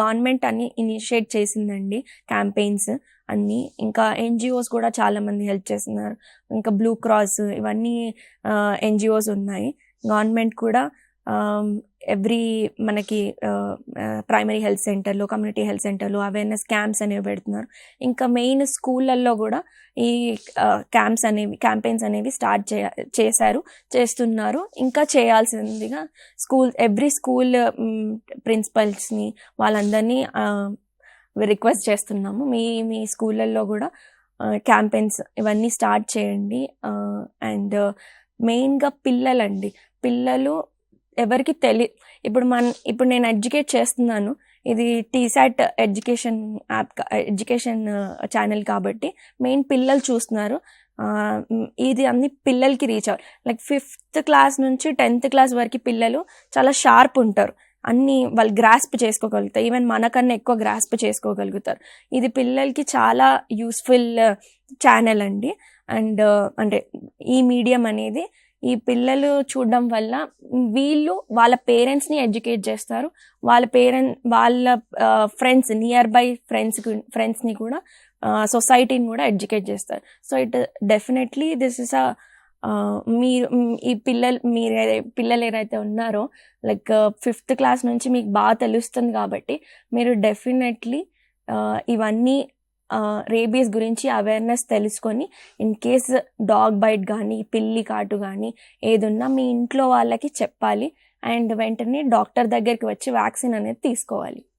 Government అన్ని initiate చేసిందండి campaigns అన్నీ. ఇంకా ఎన్జిఓస్ కూడా చాలా మంది హెల్ప్ చేస్తున్నారు. ఇంకా బ్లూ క్రాస్ ఇవన్నీ ఎన్జిఓస్ ఉన్నాయి. గవర్నమెంట్ కూడా Um, ఎవ్రీ మనకి ప్రైమరీ హెల్త్ సెంటర్లు కమ్యూనిటీ హెల్త్ సెంటర్లు అవేర్నెస్ క్యాంప్స్ అనేవి పెడుతున్నారు. ఇంకా మెయిన్ స్కూళ్ళల్లో కూడా ఈ uh, క్యాంప్స్ అనేవి క్యాంపెయిన్స్ అనేవి స్టార్ట్ చే చేశారు చేస్తున్నారు. ఇంకా చేయాల్సిందిగా స్కూల్ ఎవ్రీ స్కూల్ ప్రిన్సిపల్స్ని వాళ్ళందరినీ uh, రిక్వెస్ట్ చేస్తున్నాము. మీ మీ స్కూళ్ళల్లో కూడా uh, క్యాంపెయిన్స్ ఇవన్నీ స్టార్ట్ చేయండి. అండ్ మెయిన్గా పిల్లలండి. పిల్లలు ఎవరికి తెలి ఇప్పుడు మన ఇప్పుడు నేను ఎడ్యుకేట్ చేస్తున్నాను. ఇది TSAT education app education channel కాబట్టి మెయిన్ పిల్లలు చూస్తున్నారు. ఇది అన్ని పిల్లలకి రీచ్ అవ్వాలి లైక్ ఫిఫ్త్ క్లాస్ నుంచి టెన్త్ క్లాస్ వరకు పిల్లలు చాలా షార్ప్ ఉంటారు. అన్ని వాళ్ళు గ్రాస్ప్ చేసుకోగలుగుతారు. ఈవెన్ మనకన్నా ఎక్కువ గ్రాస్ప్ చేసుకోగలుగుతారు. ఇది పిల్లలకి చాలా యూస్ఫుల్ ఛానల్ అండి. అండ్ అంటే ఈ మీడియం అనేది ఈ పిల్లలు చూడడం వల్ల వీళ్ళు వాళ్ళ పేరెంట్స్ని ఎడ్యుకేట్ చేస్తారు. వాళ్ళ పేరెంట్ వాళ్ళ ఫ్రెండ్స్ నియర్ బై ఫ్రెండ్స్ ఫ్రెండ్స్ని కూడా సొసైటీని కూడా ఎడ్యుకేట్ చేస్తారు. So it definitely this is a మీరు ఈ పిల్లలు మీరు పిల్లలు ఏదైతే ఉన్నారో లైక్ ఫిఫ్త్ క్లాస్ నుంచి మీకు బాగా తెలుస్తుంది కాబట్టి మీరు డెఫినెట్లీ ఇవన్నీ రేబీస్ గురించి అవేర్నెస్ తెలుసుకొని ఇన్ కేస్ డాగ్ బైట్ కానీ పిల్లి కాటు కానీ ఏదున్నా మీ ఇంట్లో వాళ్ళకి చెప్పాలి. అండ్ వెంటనే డాక్టర్ దగ్గరికి వచ్చి వ్యాక్సిన్ అనేది తీసుకోవాలి.